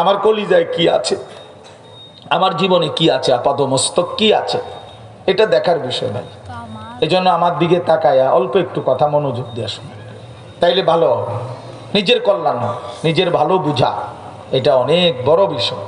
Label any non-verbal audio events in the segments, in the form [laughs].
আমার কলিজায় কি আছে? আমার জীবনে কি আছে? আপাত মস্তক কি আছে? এটা দেখার বিষয় ভাই। এই জন্য আমার দিকে তাকায়া অল্প একটু কথা মনোযোগ দিয়ে শুনে তাইলে ভালো নিজের কল্যাণ নিজের ভালো বুঝা, এটা অনেক বড় বিষয়।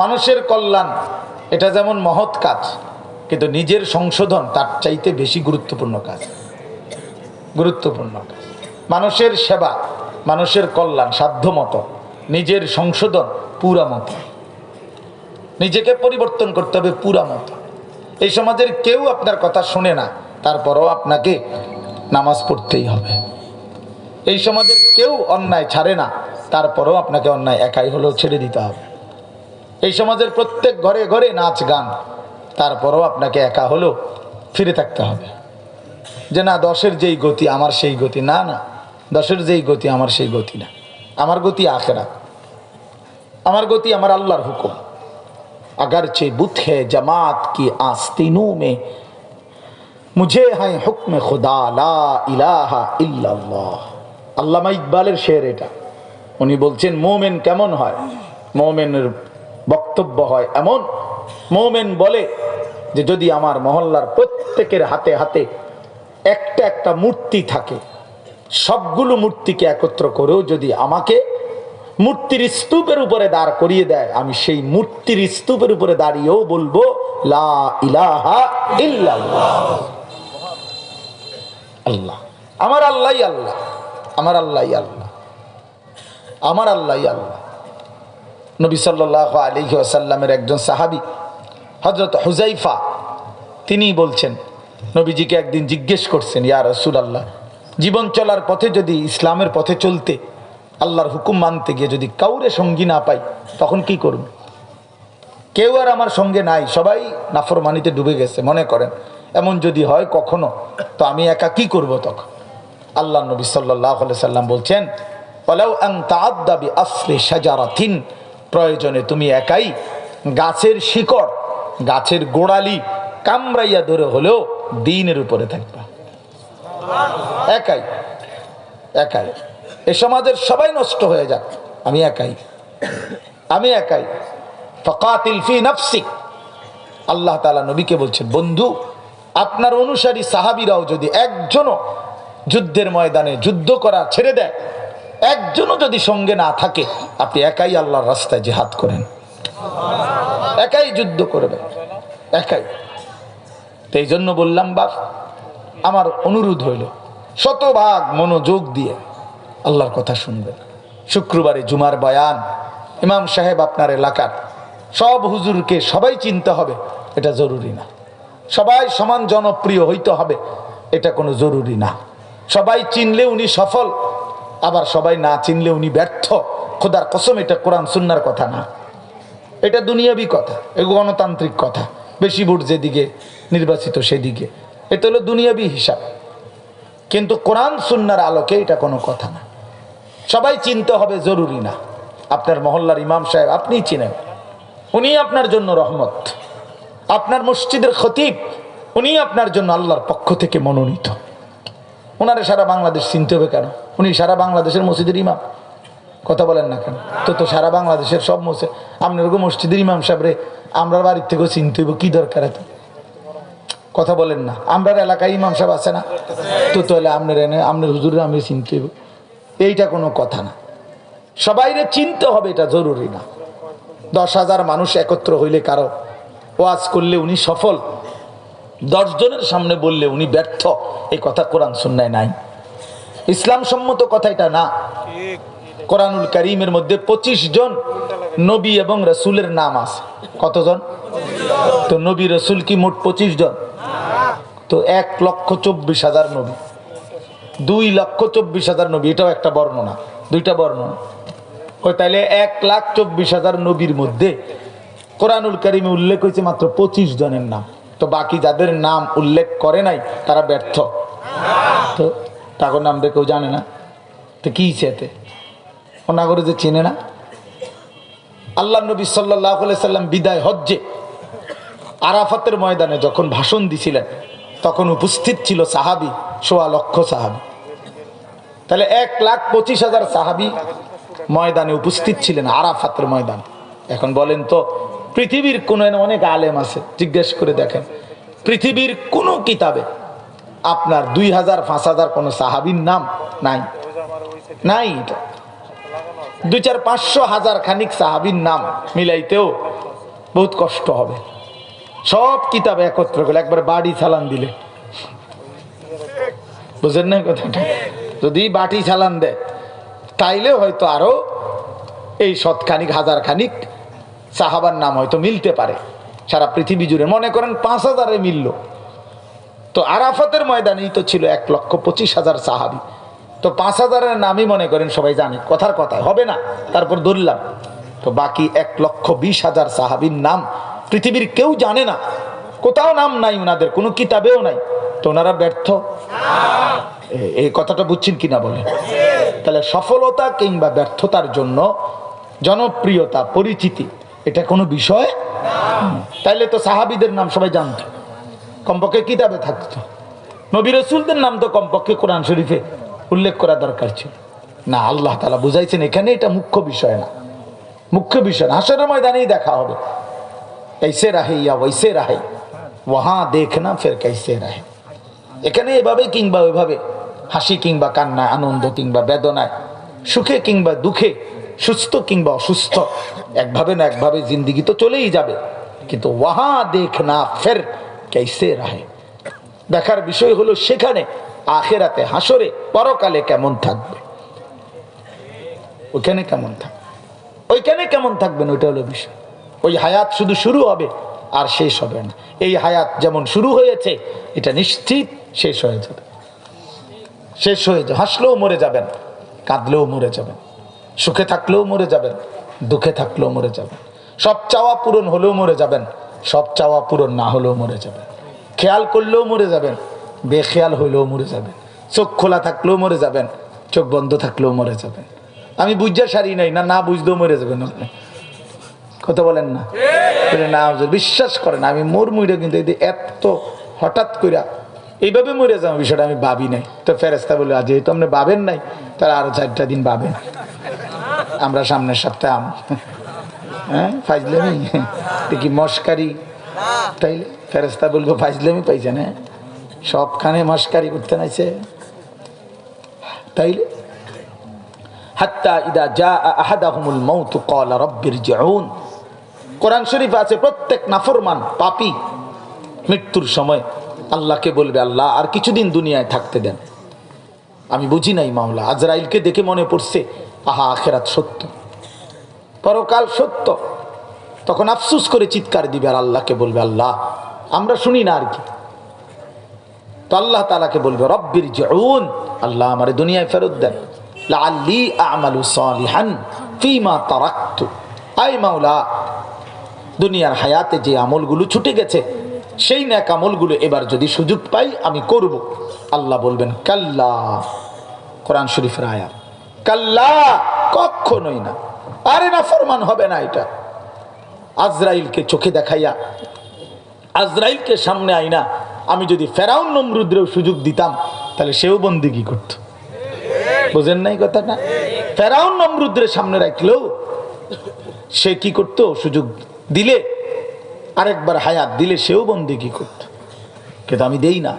মানুষের কল্যাণ, এটা যেমন মহৎ কাজ, কিন্তু নিজের সংশোধন তার চাইতে বেশি গুরুত্বপূর্ণ কাজ। গুরুত্বপূর্ণ কাজ। মানুষের সেবা, মানুষের কল্যাণ, সাধ্যমতো। নিজের সংশোধন পুরা মতো। নিজেকে পরিবর্তন করতে হবে পুরা মতো। এই সমাজের কেউ আপনার কথা শোনে না, তারপরও আপনাকে নামাজ পড়তেই হবে। এই সমাজের কেউ অন্যায় ছাড়ে না, তারপরও আপনাকে অন্যায় একাই হলেও ছেড়ে দিতে হবে। এই সমাজের প্রত্যেক ঘরে ঘরে নাচ গান, তারপরও আপনাকে একা হলেও ফিরে থাকতে হবে। যে না, দশের যেই গতি আমার সেই গতি, না না, দশের যেই গতি আমার সেই গতি না। আমার গতি আখেরা আমার গতি আমার আল্লাহর হুকুম अगरचे बुत है जमात की आस्तीनों में मुझे है हुक्म खुदा ला इलाहा इल्लाल्लाह আল্লামা ইকবালের শের এটা উনি বলছেন মোমেন কেমন হয় মোমেনের বক্তব্য হয় এমন মোমেন বলে যে যদি আমার মহল্লার প্রত্যেকের হাতে হাতে একটা একটা মূর্তি থাকে সবগুলো মূর্তিকে একত্র করেও যদি আমাকে মূর্তির স্তূপের উপরে দাঁড় করিয়ে দেয়। আমি সেই মূর্তির স্তূপের উপরে দাঁড়িয়েও বলব আল্লাহ। আমার আল্লাহ আল্লাহ। আমার আল্লাহ আল্লাহ। আমার আল্লাহ আল্লাহ। নবী সাল্লাহ আলী আসাল্লামের একজন সাহাবি হজরত হুজাইফা তিনি বলছেন, নবীজিকে একদিন জিজ্ঞেস করছেন, ইয়া রসুল আল্লাহ জীবন চলার পথে যদি ইসলামের পথে চলতে আল্লাহর হুকুম মানতে গিয়ে যদি কাউরে সঙ্গী না পাই, তখন কি করব? কেউ আর আমার সঙ্গে নাই, সবাই নাফরমানিতে ডুবে গেছে, মনে করেন। এমন যদি হয় কখনো, তো আমি একা কি করব তখন? আল্লাহ নবী সাল্লাহ সাল্লাম বলছেন প্রয়োজনে তুমি একাই গাছের শিকড়, গাছের গোড়ালি কামড়াইয়া ধরে হলেও দিনের উপরে থাকবা। একাই একাই। এ সমাজের সবাই নষ্ট হয়ে যাক। আমি একাই। আমি একাই। ফকাতিল ফি নাফসিক। আল্লাহ তালা নবীকে বলছেন বন্ধু, আপনার অনুসারী সাহাবিরাও যদি একজনও যুদ্ধের ময়দানে যুদ্ধ করা ছেড়ে দেয়, একজনও যদি সঙ্গে না থাকে, আপনি একাই আল্লাহর রাস্তায় জেহাদ করেন। একাই যুদ্ধ করবেন। একাই। তো এই জন্য বললাম, বাপ, আমার অনুরোধ হইল, শতভাগ মনোযোগ দিয়ে আল্লাহর কথা শুনবেন শুক্রবারে জুমার বয়ান, ইমাম সাহেব আপনার এলাকার, সব হুজুরকে সবাই চিনতে হবে, এটা জরুরি না। সবাই সমান জনপ্রিয় হইতে হবে, এটা কোনো জরুরি না। সবাই চিনলে উনি সফল, আবার সবাই না চিনলে উনি ব্যর্থ। খোদার কসম, এটা কোরআন সুন্নার কথা না। এটা দুনিয়াবি কথা, এ গণতান্ত্রিক কথা। বেশি ভোট যেদিকে, নির্বাচিত সেদিকে। এটা হলো দুনিয়াবি হিসাব। কিন্তু কোরআন সুন্নার আলোকে এটা কোনো কথা না। সবাই চিনতে হবে জরুরি না। আপনার মহল্লার ইমাম সাহেব, আপনিই চিনেন। উনি আপনার জন্য রহমত। আপনার মসজিদের খতিব, উনি আপনার জন্য আল্লাহর পক্ষ থেকে মনোনীত। ওনারে সারা বাংলাদেশ চিনতে হবে কেন? উনি সারা বাংলাদেশের মসজিদের ইমাম। কথা বলেন না কেন? তো তো সারা বাংলাদেশের সব মসে আপনার মসজিদের ইমাম সাহেব রে, আমরা বাড়ির থেকেও চিনতে হইব, কী দরকার এত? কথা বলেন না। আমরা এলাকায় ইমাম সাহেব আছে না? তো তাহলে আপনার এনে, আপনার হুজুরে আমি চিনতে হইব। এইটা কোনো কথা না। সবাইরে চিনতে হবে এটা জরুরি না। দশ হাজার মানুষ একত্র হইলে কারও ওয়াজ করলে উনি সফল। দশ জনের সামনে বললে উনি ব্যর্থ। এই কথা কোরআন সুন্নায় নাই। ইসলাম সম্মত কথা এটা না। কোরআনুল করিমের মধ্যে পঁচিশ জন নবী এবং রসুলের নাম আছে। কতজন? তো নবী রসুল কি মোট পঁচিশ জন? তো এক লক্ষ চব্বিশ হাজার নবী। দুই লক্ষ চব্বিশ হাজার নবী, এটাও একটা বর্ণনা, দুইটা বর্ণনা ওই তাইলে এক লাখ চব্বিশ হাজার নবীর মধ্যে কোরআনুল করিমে উল্লেখ হয়েছে মাত্র পঁচিশ জনের নাম। তো বাকি যাদের নাম উল্লেখ করে নাই, তারা ব্যর্থ। তো তাকে নাম কেউ জানে না। তো কি সেতে ওনাগরে যে চেনে না? আল্লাহ নবী সাল্লাহ সাল্লাম বিদায় হজ্জে আরাফাতের ময়দানে যখন ভাষণ দিছিলেন, তখন উপস্থিত ছিল সাহাবি, সোয়া লক্ষ সাহাবি। তাহলে এক লাখ পঁচিশ হাজার সাহাবি ময়দানে উপস্থিত ছিলেন, আরাফাতের ময়দান। এখন বলেন তো, পৃথিবীর কোনো অনেক আলেম আছে, জিজ্ঞেস করে দেখেন। পৃথিবীর কোনো কিতাবে আপনার দুই হাজার, পাঁচ হাজার কোনো সাহাবির নাম নাই। নাই দুই চার পাঁচশো হাজার খানিক সাহাবির নাম মিলাইতেও বহুত কষ্ট হবে। সব কিতাবে একত্র করে একবার বাড়ি চালান দিলে বুঝেন না কথাটা? যদি বাটি চালান দেয় তাইলে হয়তো আরও এই শতখানিক হাজার খানিক সাহাবার নাম হয়তো মিলতে পারে। সারা পৃথিবী জুড়ে মনে করেন পাঁচ হাজারে মিলল। তো আরাফাতের ময়দানেই তো ছিল এক লক্ষ পঁচিশ হাজার সাহাবি। তো পাঁচ হাজারের নামই মনে করেন সবাই জানে, কথার কথায় হবে না, তারপর ধরলাম। তো বাকি এক লক্ষ বিশ হাজার সাহাবির নাম পৃথিবীর কেউ জানে না। কোথাও নাম নাই ওনাদের কোনো কিতাবেও নাই। তো ওনারা ব্যর্থ। এই কথাটা বুঝছেন কিনা বলেন? তাহলে সফলতা কিংবা ব্যর্থতার জন্য জনপ্রিয়তা, পরিচিতি, এটা কোনো বিষয়? তাইলে তো সাহাবিদের নাম সবাই জানত। কমপক্ষে কিতাবে থাকতো। নবী রসুলদের নাম তো কমপক্ষে কোরআন শরীফে উল্লেখ করা দরকার ছিল। না, আল্লাহ তালা বুঝাইছেন, এখানে এটা মুখ্য বিষয় না। মুখ্য বিষয় না। হাসরের ময়দানেই দেখা হবে। এইসে রাহে ইয়া ওইসে রাহে। ওহা দেখ না ফের কাইসে রাহে। এখানে এভাবে কিংবা ওইভাবে হাসি কিংবা কান্নায়, আনন্দ কিংবা বেদনায়, সুখে কিংবা দুঃখে, সুস্থ কিংবা অসুস্থ, একভাবে না একভাবে জিন্দিগি তো চলেই যাবে। কিন্তু ওয়াহা দেখনা ফের কেসে রাহে। দেখার বিষয় হলো সেখানে, আখেরাতে, হাসরে, পরকালে কেমন থাকবে? ওইখানে কেমন থাকবে ওইখানে কেমন থাকবেন ওইটা হলো বিষয়। ওই হায়াত শুধু শুরু হবে আর শেষ হবে না। এই হায়াত যেমন শুরু হয়েছে, এটা নিশ্চিত শেষ হয়ে যাবে। শেষ হয়ে যাবে হাসলেও মরে যাবেন কাঁদলেও মরে যাবেন সুখে থাকলেও মরে যাবেন দুঃখে থাকলেও মরে যাবেন সব চাওয়া পূরণ হলেও মরে যাবেন সব চাওয়া পূরণ না হলেও মরে যাবেন খেয়াল করলেও মরে যাবেন বেখেয়াল হইলেও মরে যাবেন চোখ খোলা থাকলেও মরে যাবেন চোখ বন্ধ থাকলেও মরে যাবেন। আমি বুঝতে সারি নাই না না বুঝতেও মরে যাবেন আপনি। কথা বলেন না? না বিশ্বাস করেন আমি মোর মুইটা কিন্তু এত হঠাৎ কইরা এইভাবে মরে যাওয়া বিষয়টা আমি ভাবি নাই। তো ফেরেস্তা বলে আজ যেহেতু আপনি ভাবেন নাই তারা আরও চারটা দিন ভাবেন। আমরা সামনের সপ্তাহে আম [laughs] হ্যাঁ দেখি [laughs] তাইলে ফেরেস্তা বলব ফাইজলামি পাইছেন হ্যাঁ? সবখানে করতে নাইছে। তাইলে? ইদা যা কোরআন শরীফ আছে প্রত্যেক নাফরমান পাপি মৃত্যুর সময়। আল্লাহকে বলবে, আল্লাহ, আর কিছুদিন দুনিয়ায় থাকতে দেন। আমি বুঝি নাই, মাওলা, আজরাইলকে দেখে মনে পড়ছে, আহা, আখেরাত সত্য। পরকাল সত্য। তখন আফসুস করে চিৎকার দিবে, আর আল্লাহকে বলবে, আল্লাহ, আমরা শুনি না আর কি। তো আল্লাহ তালাকে বলবে, রব্বির জউন, আল্লাহ আমার দুনিয়ায় ফেরত দেন। মাওলা, দুনিয়ার হায়াতে যে আমলগুলো ছুটে গেছে সেই ন্যাক আমলগুলো এবার যদি সুযোগ পাই, আমি করব। আল্লাহ বলবেন, কাল্লা। কোরআন শরীফের আয়াত, কাল্লা। কখনোই না। আরে না, ফরমান হবে না এটা। আজরাইলকে চোখে দেখাইয়া, আজরাইলকে সামনে আইনা, আমি যদি ফেরাউন নমরুদ্রেও সুযোগ দিতাম, তাহলে সেও বন্দিগি করত। বোঝেন নাই কথাটা? ফেরাউন নমরুদ্রের সামনে রাখলেও সে কি করতো? সুযোগ দিলে আরেকবার হায়াত দিলে সেও বন্দিগি করত? কিন্তু আমি দেই না।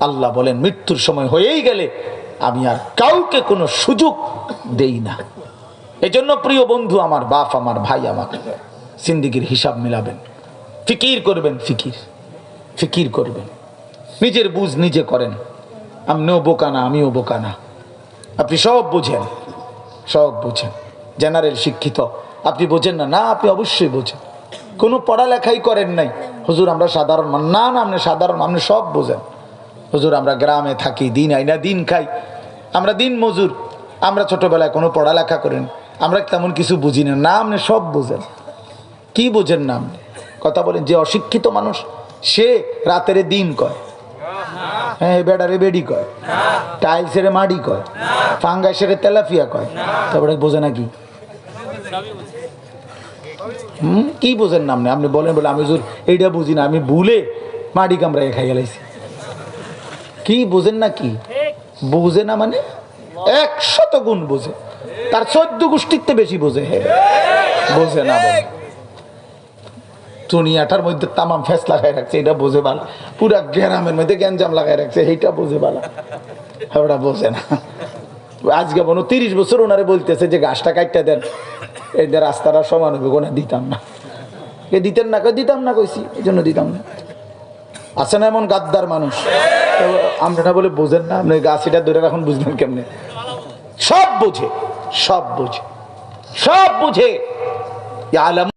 আল্লাহু বলেন, মৃত্যুর সময় হয়েই গেলে আমি আর কাউকে কোনো সুযোগ দেই না। এজন্য প্রিয় বন্ধু, আমার বাপ, আমার ভাই আমার সিন্দিগির হিসাব মিলাবেন। ফিকির করবেন, ফিকির। ফিকির করবেন। নিজের বুঝ নিজে করেন। আমিও বোকা না, আমিও বোকা না। আপনি সব বোঝেন। সব বোঝেন। জেনারেল শিক্ষিত। আপনি বোঝেন না? না, আপনি অবশ্যই বোঝেন। কোনো পড়ালেখাই করেন নাই। হুজুর, আমরা সাধারণ না না আপনি সাধারণ আপনি সব বোঝেন। হুজুর, আমরা গ্রামে থাকি, দিন আই না, দিন খাই। আমরা দিন মজুর। আমরা ছোটবেলায় কোনো পড়ালেখা করেন। আমরা তেমন কিছু বুঝি না। না আপনি সব বোঝেন। কি বোঝেন না আপনি? কথা বলেন, যে অশিক্ষিত মানুষ, সে রাতের দিন কয়। হ্যাঁ বেডারে বেডি কয়। টাইলসের মাডি কয়। ফাঙ্গাসের তেলাফিয়া কয়। তারপরে বোঝে না কি হুম, কি বোঝেন না আপনি আপনি বলেন বলে আমি হুজুর এইটা বুঝি না, আমি ভুলে মাটি কামড়াই খাই গেলাইছি কি বোঝেন না কি? বোঝে না মানে? একশত গুণ বোঝে। তার চোদ্দ গোষ্ঠীতে বেশি বোঝে। হে, বোঝে না দুনিয়াটার মধ্যে তামাম ফেস লাগাই রাখছে, এটা বোঝে ভালো। পুরা গ্রামের মধ্যে গ্যাঞ্জাম লাগাই রাখছে এইটা বোঝে ভালো। ওটা বোঝে না। আজকে মনে তিরিশ বছর ওনারে বলতেছে যে গাছটা কাটতে দেন। এই যে রাস্তাটা সমান হবে, কোনে দিতাম না। এ দিতেন না দিতাম না কইছি, এই জন্য দিতাম না। আছে না এমন গাদ্দার মানুষ? আমরা না বলে বোঝেন না, আপনি গাছিটা ধরে রাখুন বুঝলেন কেমনে? সব বোঝে সব বোঝে, সব বুঝে। আলম